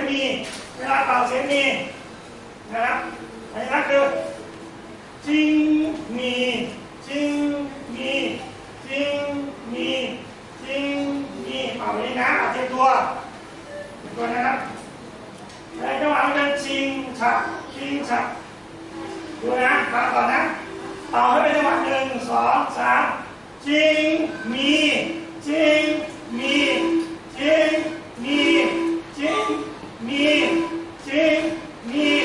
งมีเวลาเป่าเสียงมีนะครับอันนี้คือจิงมีจิงมีจิงมีจิงมีเอาเลยนะเอาเต็มตัวเต็มตัวนะครับแล้วจังหวะมันจะจิงฉับจิงฉับดูนะฟังก่อนนะเป่าให้เป็นจังหวะหนึ่งสองสามจิงมีจิงมีจิงมีจิง 你请你。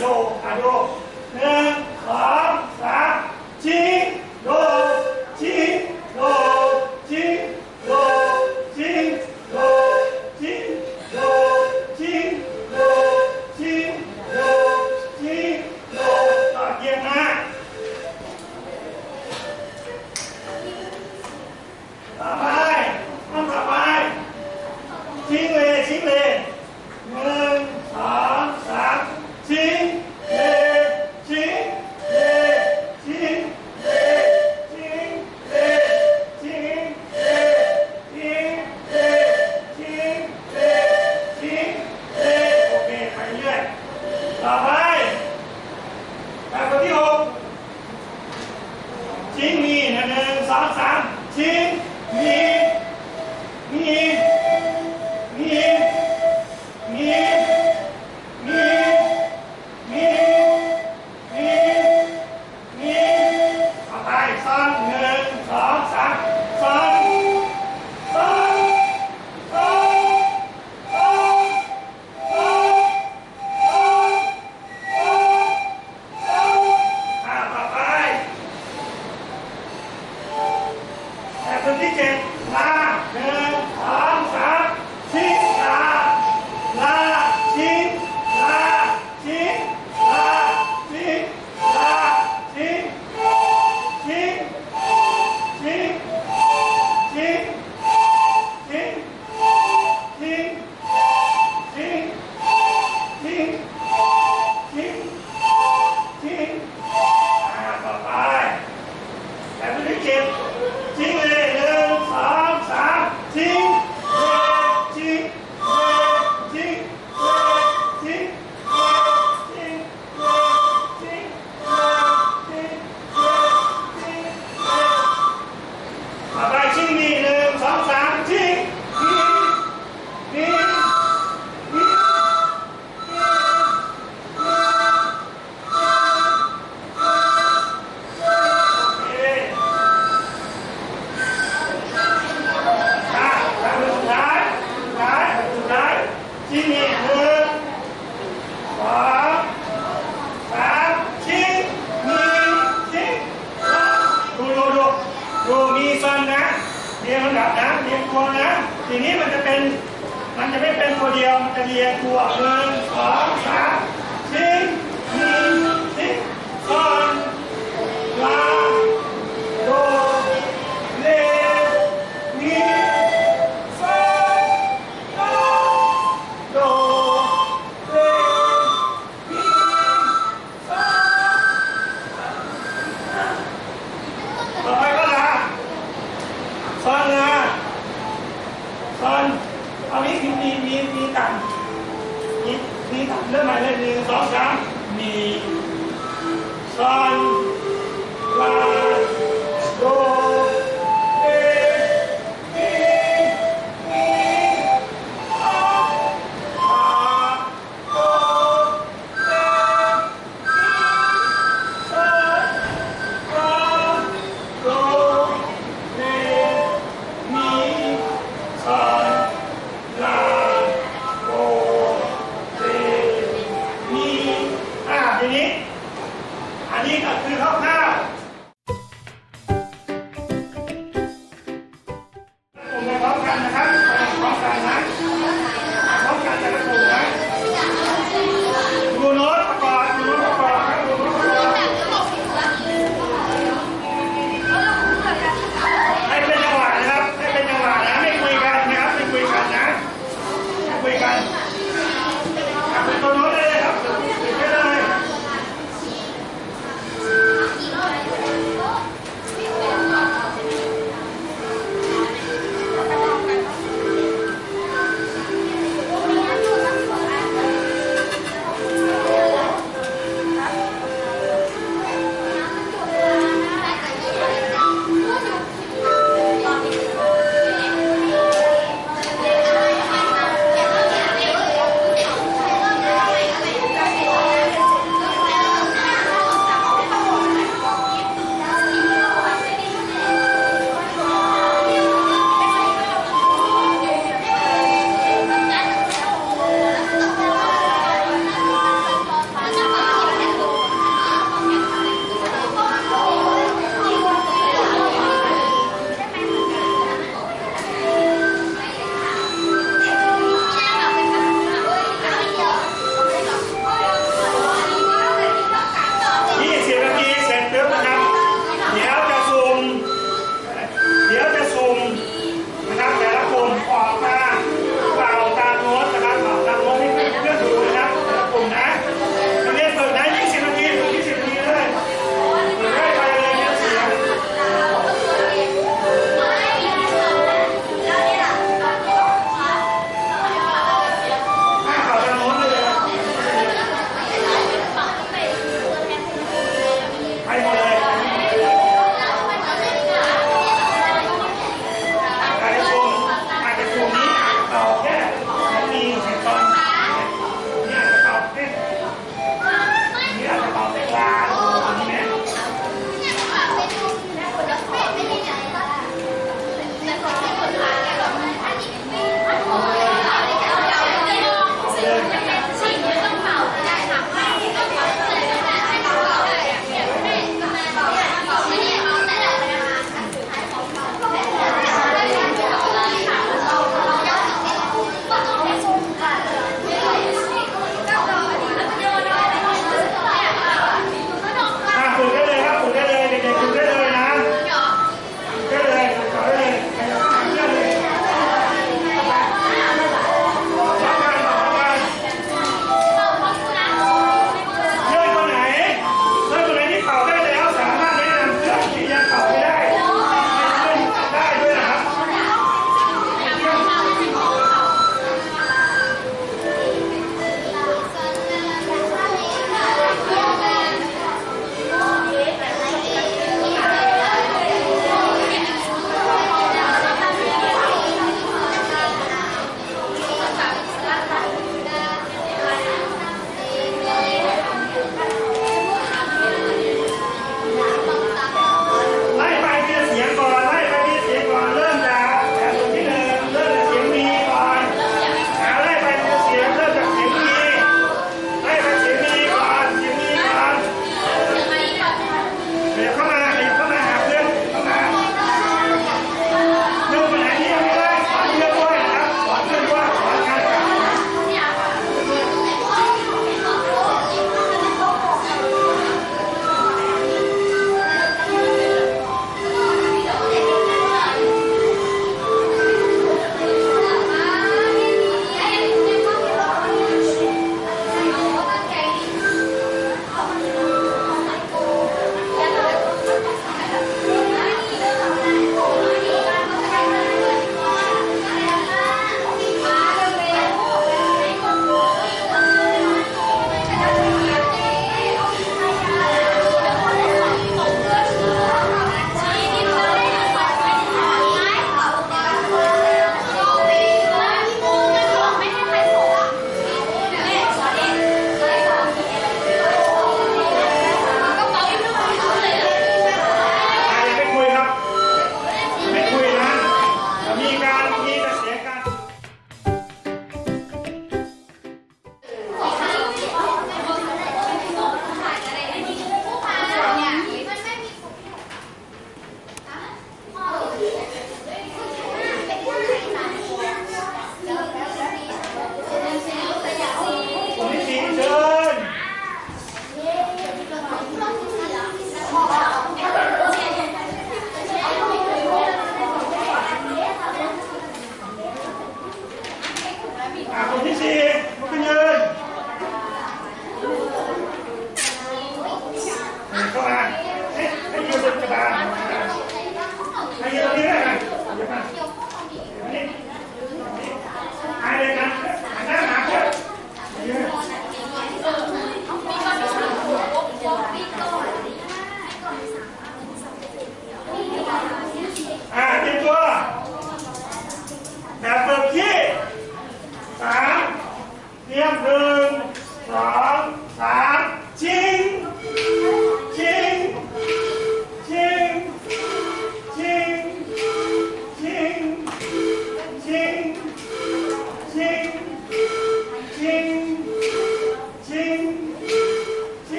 脳波を、ね ตัวนะทีนี้มันจะเป็นมันจะไม่เป็นตัวเดียวมันจะเรียงตัวหนึ่งสองสามสี่หนึ่งสี่สองลา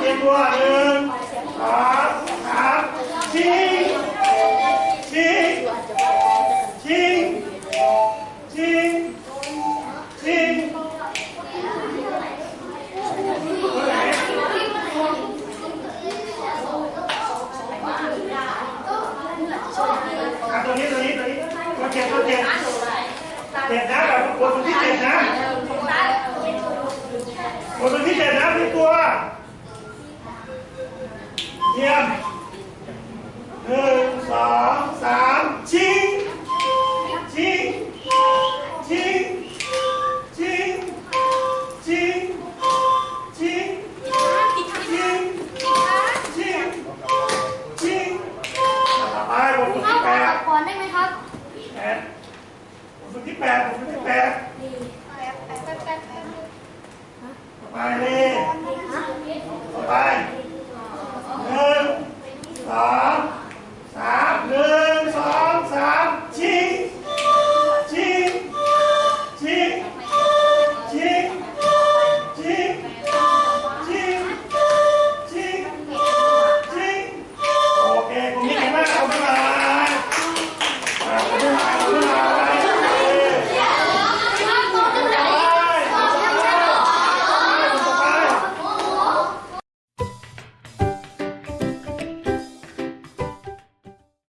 เรียกตัวหนึ่งสองสามชิงชิงชิงชิงชี้อะตัวนี้ตัวนี้ตัวนี้ตัวเจ็บตัวเจ็บเจ็บนะแบบคนที่เจ็บนะคนที่เจ็บนะ hiền đường xóm sáng chín.